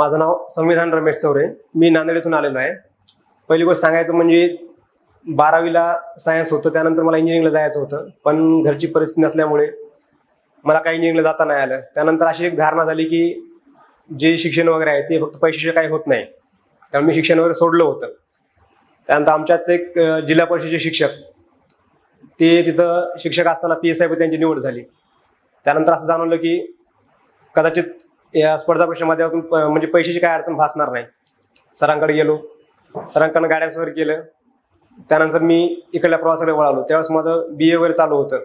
माझं नाव संविधान रमेश चौरे. मी नांदेड आलेलो आहे. पहिली गोष्ट सांगायचं म्हणजे बारावीला सायन्स होतं त्यानंतर मला इंजिनिअरिंगला जायचं होतं. पण घरची परिस्थिती नसल्यामुळे मला काही इंजिनिअरिंगला जाता नाही आलं. त्यानंतर अशी एक धारणा झाली की जे शिक्षण वगैरे आहे ते फक्त पैशाचे काही होत नाही. त्यामुळे मी शिक्षण वगैरे सोडलं होतं. त्यानंतर आमच्याच एक जिल्हा परिषदेचे शिक्षक ते तिथं शिक्षक असताना पी एस आय त्यांची निवड झाली. त्यानंतर असं जाणवलं की कदाचित या स्पर्धा परीक्षा माध्यमातून म्हणजे पैशाची काय अडचण भासणार नाही. सरांकडे गेलो सरांकडनं गाड्यास वगैरे केलं. त्यानंतर मी इकडल्या प्रवासाकडे वळालो. त्यावेळेस माझं बी ए वगैरे चालू होतं.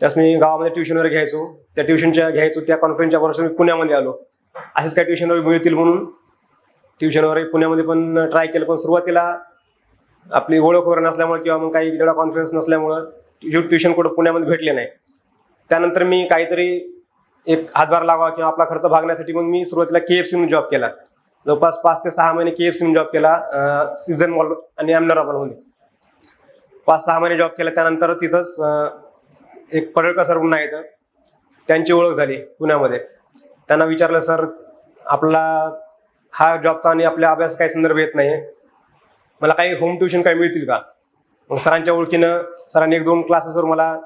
त्यावेळेस मी गावामध्ये ट्युशन वगैरे घ्यायचो. त्या ट्युशनच्या घ्यायचो त्या कॉन्फरन्सच्या वर्षी मी पुण्यामध्ये आलो. असेच काय ट्युशन वगैरे मिळतील म्हणून. ट्युशन वगैरे पुण्यामध्ये पण ट्राय केलं पण सुरुवातीला आपली ओळख वगैरे नसल्यामुळे किंवा मग काही तेवढा कॉन्फिडन्स नसल्यामुळं ट्युशन कुठं पुण्यामध्ये भेटले नाही. त्यानंतर मी काहीतरी एक हातभार लागावा किंवा आपला खर्च भागण्यासाठी मग मी सुरुवातीला के एफ जॉब केला. जवळपास पाच ते सहा महिने के एफ सी जॉब केला सीझन मॉल आणि अमनरा मॉलमध्ये पाच सहा महिने जॉब केला त्यानंतर तिथंच एक पडळकर सर म्हणून आहेत त्यांची ओळख झाली पुण्यामध्ये. त्यांना विचारलं सर आपला हा जॉबचा आणि आपल्या अभ्यास काही संदर्भ येत नाही मला काही होम ट्युशन काही मिळतील का? मग सरांच्या ओळखीनं सरांनी एक दोन क्लासेसवर मला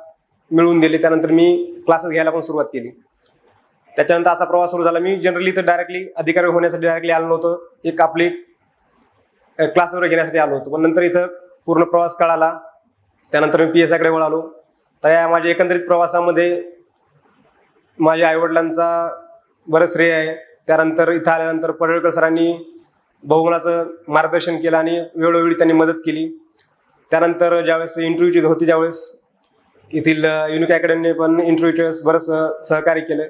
मिळवून दिले. त्यानंतर मी क्लासेस घ्यायला पण सुरुवात केली. त्याच्यानंतर असा प्रवास सुरू झाला. मी जनरली तर डायरेक्टली अधिकारी होण्यासाठी डायरेक्टली आलो नव्हतो. एक आपली क्लास वगैरे घेण्यासाठी आलो होतो. पण नंतर इथं पूर्ण प्रवास कळाला. त्यानंतर मी पी एस आयकडे वळालो. तर या माझ्या एकंदरीत प्रवासामध्ये माझ्या आईवडिलांचा बरंच श्रेय आहे. त्यानंतर इथं आल्यानंतर पडळकर सरांनी बहुगुणाचं मार्गदर्शन केलं आणि वेळोवेळी त्यांनी मदत केली. त्यानंतर ज्यावेळेस इंटरव्ह्यूची होती त्यावेळेस येथील युनिक अकॅडमीने पण इंटरव्ह्यूच्या वेळेस बरंच सहकार्य केलं.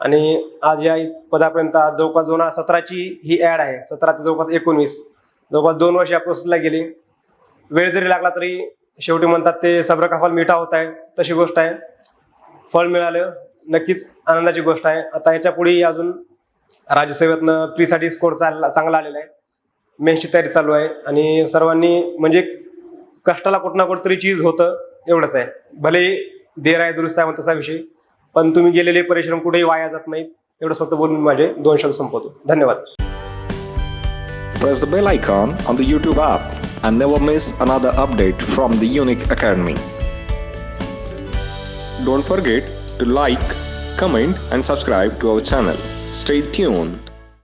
आणि आज या पदापर्यंत आज जवळपास दोन हजार सतराची ही ॲड आहे. सतरा ते जवळपास एकोणवीस. जवळपास दोन वर्ष या प्रोसेसला गेली. वेळ जरी लागला तरी शेवटी म्हणतात ते सब्र का फल मिठा होत आहे तशी गोष्ट आहे. फळ मिळालं नक्कीच आनंदाची गोष्ट आहे. आता याच्यापुढेही अजून राज्यसेवेतनं प्रीसाठी स्कोर चालला चांगला आलेला आहे. मेन्सची तयारी चालू आहे आणि सर्वांनी म्हणजे कष्टाला कुठं ना कुठंतरी चीज होतं एवढंच आहे. भले देर आहे दुरुस्त आहे म्हणून तसा विषय. पण तुम्ही गेलेले परिश्रम कुठेही वाया जात नाहीत एवढंच फक्त बोलून माझे दोन शब्द संपवतो धन्यवाद Press the bell icon on the YouTube app and never miss another update from the Unique Academy. Don't forget to like, comment, and subscribe to our channel. Stay tuned